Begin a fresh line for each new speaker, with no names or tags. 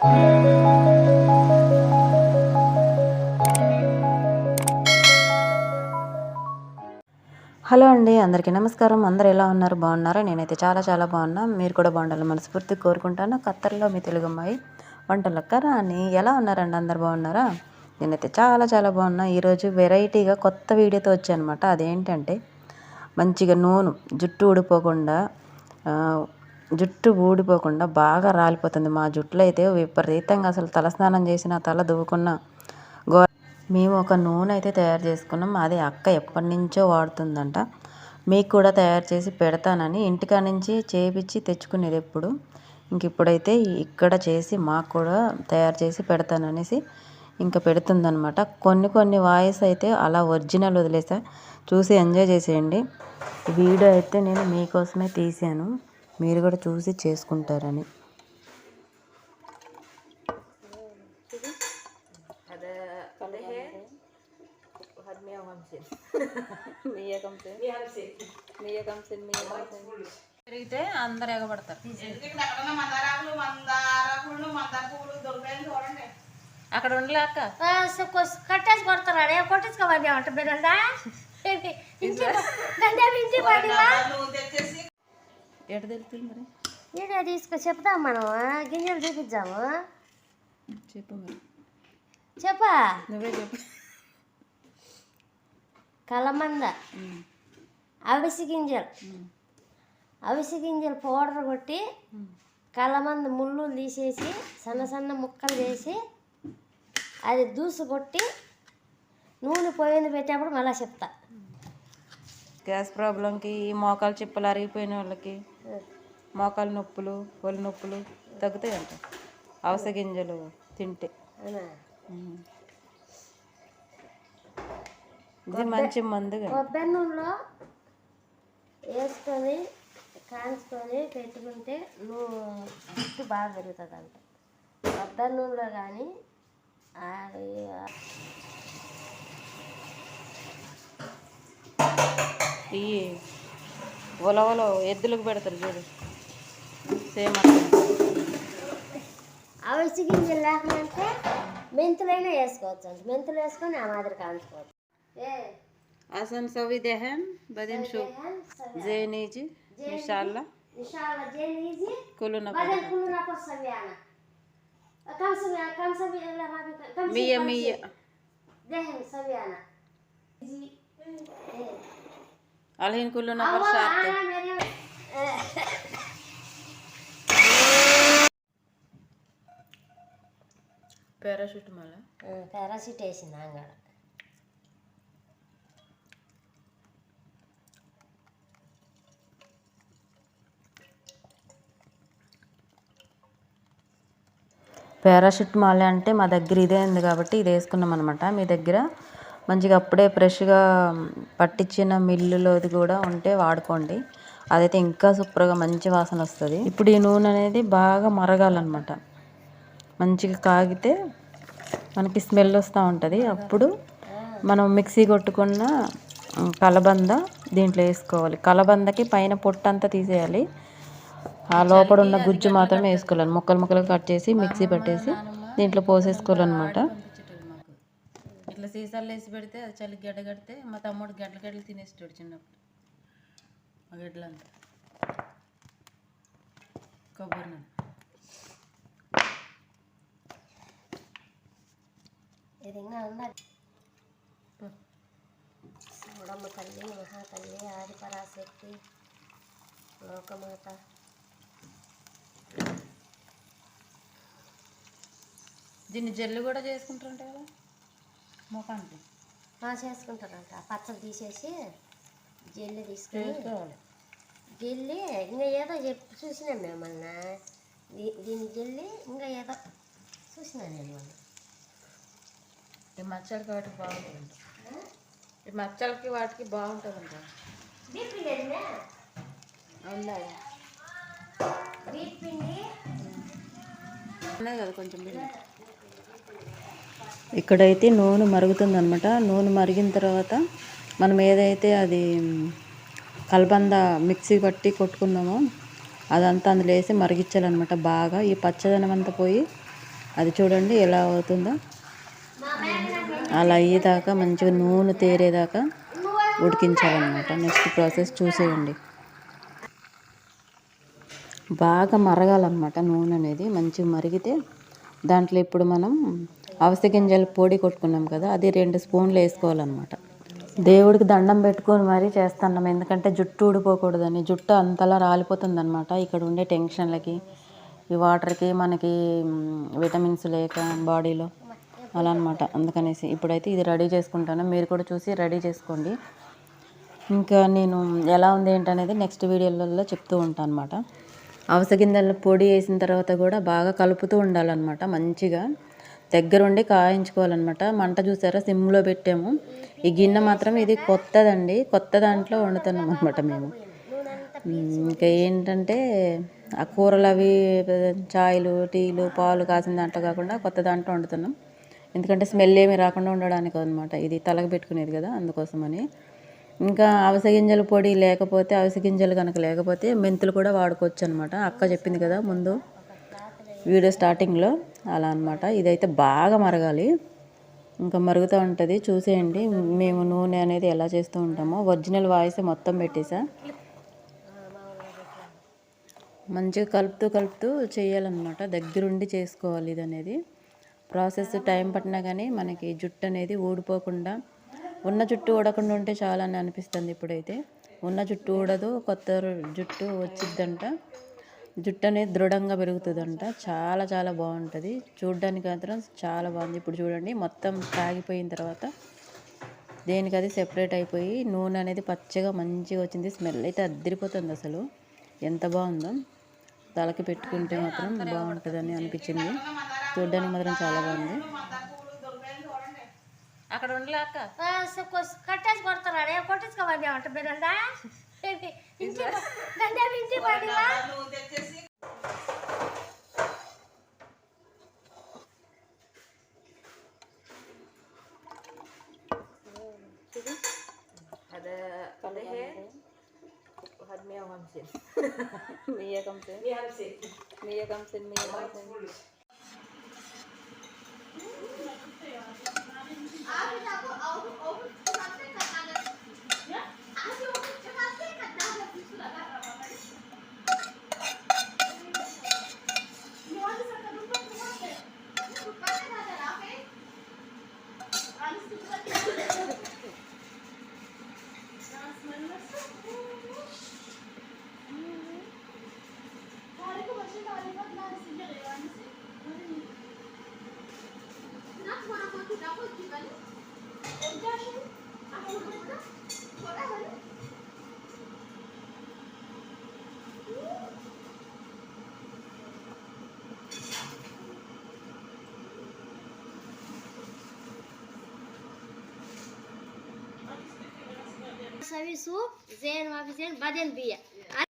Hello అండి అందరికీ నమస్కారం. అందరు ఎలా ఉన్నారు? బాగున్నారా? నేనైతే చాలా చాలా బాగున్నా. మీరు కూడా బాగుండాలి మనస్ఫూర్తి కోరుకుంటాను. ఖత్తర్లో మీ తెలుగు అమ్మాయి వంటలక్క రాని ఎలా ఉన్నారండి? అందరు బాగున్నారా? నేనైతే చాలా చాలా బాగున్నా. ఈరోజు వెరైటీగా కొత్త వీడియోతో వచ్చానమాట. అదేంటంటే మంచిగా నూనె జుట్టు ఊడిపోకుండా జుట్టు ఊడిపోకుండా బాగా రాలిపోతుంది. మా జుట్టులో అయితే విపరీతంగా అసలు తలస్నానం చేసిన తల దువ్వుకున్న గో మేము ఒక నూనె అయితే తయారు చేసుకున్నాం. అది అక్క ఎప్పటి నుంచో వాడుతుందంట. మీకు కూడా తయారు చేసి పెడతానని ఇంటికా నుంచి చేపించి తెచ్చుకునేది ఎప్పుడు? ఇంక ఇప్పుడైతే ఇక్కడ చేసి మాకు కూడా తయారు చేసి పెడతాననేసి ఇంకా పెడుతుందనమాట కొన్ని కొన్ని వాయిస్ అయితే అలా ఒరిజినల్ వదిలేసా. చూసి ఎంజాయ్ చేసేయండి. వీడియో అయితే నేను మీకోసమే తీసాను మీరు కూడా చూసి చేసుకుంటారని. పెరిగితే అందరు ఎగబడతారు. అక్కడ ఉండలేక
కట్టేసి కొడుతున్నాడు ఏం కొట్టించుకోమని అంట బిడ్డా ఇంటి ఇంటి
ఎటు తెలుస్తుంది మరి?
వీడియో తీసుకు చెప్తాం మనం గింజలు చూపించాము
చెప్పు మరి.
చెప్పా?
నువ్వే చెప్పు.
కలమంద. అవిసి గింజలు. అవిసి గింజలు పౌడర్ కొట్టి కలమంద ముళ్ళు తీసేసి సన్న సన్న ముక్కలు చేసి అది దూసు కొట్టి నూనె పొయ్యింది పెట్టేప్పుడు మళ్ళీ చెప్తా.
గ్యాస్ ప్రాబ్లంకి ఈ మోకాలు చిప్పలు అరిగిపోయిన వాళ్ళకి మోకాలు నొప్పులు ఒళ్ళు నొప్పులు తగ్గుతాయంట అవస గింజలు తింటే. ఇది మంచి మందు.
కొబ్బరి నూనెలో వేసుకొని కాంచుకొని పెట్టుకుంటే నువ్వు జుట్టు బాగా పెరుగుతుంది అంట కొబ్బరి నూనెలో కానీ
ఈ ఉలవలో ఎద్దులకు పెడతారు చూడు సేమ్ అట్లా
అవిసి గింజలు లేకపోతే మెంతులైనా వేసుకోవచ్చు అంట మెంతులు వేసుకొని ఆ మాదిరి కాంచుకోవచ్చు ఏ
आसन सभी दहन बदन शो जैनीज इंशाल्लाह
इंशाल्लाह जे लीजिए
कुल न
बदल कुलना पर सवियाना कम से कम से कम से
मिया मिया
देहन सवियाना जी
అలహీన్ ko na para
sa ate.
Parachute మళ్ళా
పారాషూట్ వేసింది అంగడ
పారాషూట్ మాల అంటే మా దగ్గర ఇదే ఉంది కాబట్టి ఇది వేసుకున్నాం అనమాట మీ దగ్గర మంచిగా అప్పుడే ఫ్రెష్గా పట్టించిన మిల్లులోది కూడా ఉంటే వాడుకోండి. అదైతే ఇంకా సూపర్గా మంచి వాసన వస్తుంది. ఇప్పుడు ఈ నూనె అనేది బాగా మరగాలన్నమాట. మంచిగా కాగితే మనకి స్మెల్ వస్తూ ఉంటుంది. అప్పుడు మనం మిక్సీ కొట్టుకున్న కలబంద దీంట్లో వేసుకోవాలి. కలబందకి పైన పొట్టు అంతా తీసేయాలి. ఆ లోపల ఉన్న గుజ్జు మాత్రమే వేసుకోవాలి. ముక్కలు ముక్కలు కట్ చేసి మిక్సీ పట్టేసి దీంట్లో పోసేసుకోవాలన్నమాట. ఇట్లా సీసాలు వేసి పెడితే అది చలి గడ్డ కడితే మా తమ్ముడు గడ్డల గడ్డలు తినేస్తాడు చిన్నప్పుడు. ఆ గడ్డలంతా. కొబ్బరి నూనె.
ఇది ఇంకా ఉన్నది చూడమ్మ తల్లి మహాతల్లి ఆది పరాశక్తి లోకమాత.
దీన్ని జల్లు కూడా చేసుకుంటుంటే కదా? ముఖానికి?
చేసుకుంటారంట పచ్చలు తీసేసి జల్లి తీసుకొని జల్లి ఇంకా ఏదో చెప్పి చూసినాం మేము మొన్న దీ- దీన్ని జల్లి ఇంకా ఏదో చూసినా నేను మొన్న
ఈ మచ్చలకి వాటికి బాగుంటుంది ఈ మచ్చలకి వాటికి బాగుంటుందంట.
అడిగినా?
ఉన్నాయి. కదా కొంచెం. ఇక్కడైతే నూనె మరుగుతుంది అనమాట నూనె మరిగిన తర్వాత మనం ఏదైతే అది కలబంద మిక్సీ పట్టి కొట్టుకున్నామో అదంతా అందులో వేసి మరిగించాలన్నమాట బాగా. ఈ పచ్చదనం అంతా పోయి అది చూడండి ఎలా అవుతుందో. అలా అయ్యేదాకా మంచిగా నూనె తేరేదాకా ఉడికించాలన్నమాట. నెక్స్ట్ ప్రాసెస్ చూసేయండి. బాగా మరగాలన్నమాట నూనె అనేది. మంచిగా మరిగితే దాంట్లో ఇప్పుడు మనం అవసి గింజలు పొడి కొట్టుకున్నాం కదా అది రెండు స్పూన్లు వేసుకోవాలన్నమాట. దేవుడికి దండం పెట్టుకొని మరీ చేస్తున్నాం. ఎందుకంటే జుట్టు ఊడిపోకూడదని జుట్టు అంతలా రాలిపోతుందనమాట ఇక్కడ ఉండే టెన్షన్లకి ఈ వాటర్కి మనకి విటమిన్స్ లేక బాడీలో అలా అనమాట అందుకనేసి ఇప్పుడైతే ఇది రెడీ చేసుకుంటాను. మీరు కూడా చూసి రెడీ చేసుకోండి. ఇంకా నేను ఎలా ఉంది ఏంటనేది నెక్స్ట్ వీడియోలలో చెప్తూ ఉంటాను అనమాట అవస గింజల పొడి వేసిన తర్వాత కూడా బాగా కలుపుతూ ఉండాలన్నమాట మంచిగా. దగ్గరుండి కాయించుకోవాలన్నమాట. మంట చూసారా? సిమ్లో పెట్టాము. ఈ గిన్నె మాత్రం ఇది కొత్తదండి. కొత్త దాంట్లో వండుతున్నాం అనమాట మేము ఇంకా ఏంటంటే ఆ కూరలు అవి చాయ్లు టీలు పాలు కాసిన దాంట్లో కాకుండా కొత్త దాంట్లో వండుతున్నాం. ఎందుకంటే స్మెల్ ఏమి రాకుండా ఉండడానికి అనమాట ఇది తలకు పెట్టుకునేది కదా అందుకోసమని. ఇంకా అవిసె గింజల పొడి లేకపోతే అవిసె గింజలు కనుక లేకపోతే మెంతులు కూడా వాడుకోవచ్చు అనమాట అక్క చెప్పింది కదా ముందు. వీడియో స్టార్టింగ్లో అలా అనమాట ఇదైతే బాగా మరగాలి. ఇంకా మరుగుతూ ఉంటుంది. చూసేయండి. మేము నూనె అనేది ఎలా చేస్తూ ఉంటామో. ఒరిజినల్ వాయిస్ మొత్తం పెట్టేసా. మంచిగా కలుపుతూ కలుపుతూ చేయాలన్నమాట. దగ్గరుండి చేసుకోవాలి ఇది అనేది ప్రాసెస్ టైం పట్టినా కానీ మనకి జుట్టు అనేది ఊడిపోకుండా ఉన్న జుట్టు ఊడకుండా ఉంటే చాలా అని అనిపిస్తుంది ఇప్పుడైతే. ఉన్న జుట్టు ఊడదు కొత్త జుట్టు వచ్చిద్దంట. జుట్టు అనేది దృఢంగా పెరుగుతుందంట. చాలా చాలా బాగుంటుంది. చూడడానికి మాత్రం చాలా బాగుంది. ఇప్పుడు చూడండి మొత్తం తాగిపోయిన తర్వాత దేనికి అది సెపరేట్ అయిపోయి నూనె అనేది పచ్చగా మంచిగా వచ్చింది. స్మెల్ అయితే అద్దరిపోతుంది అసలు. ఎంత బాగుందో. తలకి పెట్టుకుంటే మాత్రం బాగుంటుందని అనిపించింది. చూడడానికి మాత్రం చాలా బాగుంది. అక్కడ ఉండలేక
కట్టేసి కొడతారా? కొట్టించుకోవాలి అంటే ఇంటి ada leher had
mia kamsin mia kamsin mia kamsin mia kamsin mia
kamsin सभी सूप जेन वापिस जेन बदल भी है